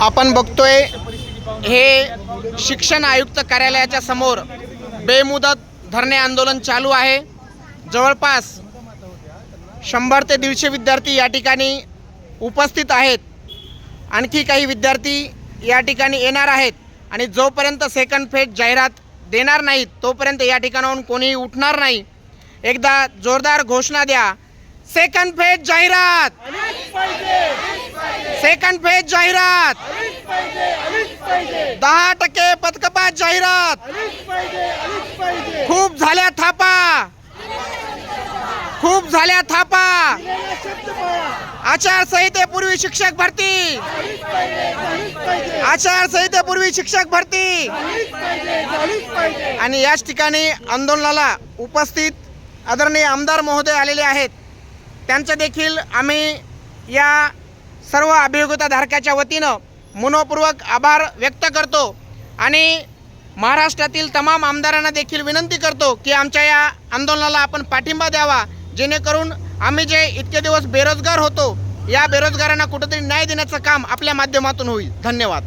आपण बघतोय हे शिक्षण आयुक्त कार्यालयाच्या समोर बेमुदत धरणे आंदोलन चालू आहे. जवळपास शंभर ते दीडशे विद्यार्थी या ठिकाणी उपस्थित आहेत. आणखी काही विद्यार्थी या ठिकाणी येणार आहेत आणि जोपर्यंत सेकंड फेज जाहिरात देणार नाहीत तोपर्यंत या ठिकाणाहून कोणीही उठणार नाही. एकदा जोरदार घोषणा द्या. सेकंड फेज जाहिरात! सेकंड फेज जाहिरात. दहा टक्के पदकपात जाहिरात. खूप झाल्या थापा. खूप झाल्या थापा. आचारसंहितेपूर्वी शिक्षक भरती. आचारसंहितेपूर्वी शिक्षक भरती. आणि याच ठिकाणी आंदोलनाला उपस्थित आदरणीय आमदार महोदय आलेले आहेत. त्यांचं देखील आम्ही या सर्व अभियोगिताधारकाच्या वतीनं मनोपूर्वक आभार व्यक्त करतो आणि महाराष्ट्रातील तमाम आमदारांना देखील विनंती करतो की आमच्या या आंदोलनाला आपण पाठिंबा द्यावा जेणेकरून आम्ही जे इतके दिवस बेरोजगार होतो या बेरोजगारांना कुठेतरी न्याय देण्याचं काम आपल्या माध्यमातून होईल. धन्यवाद.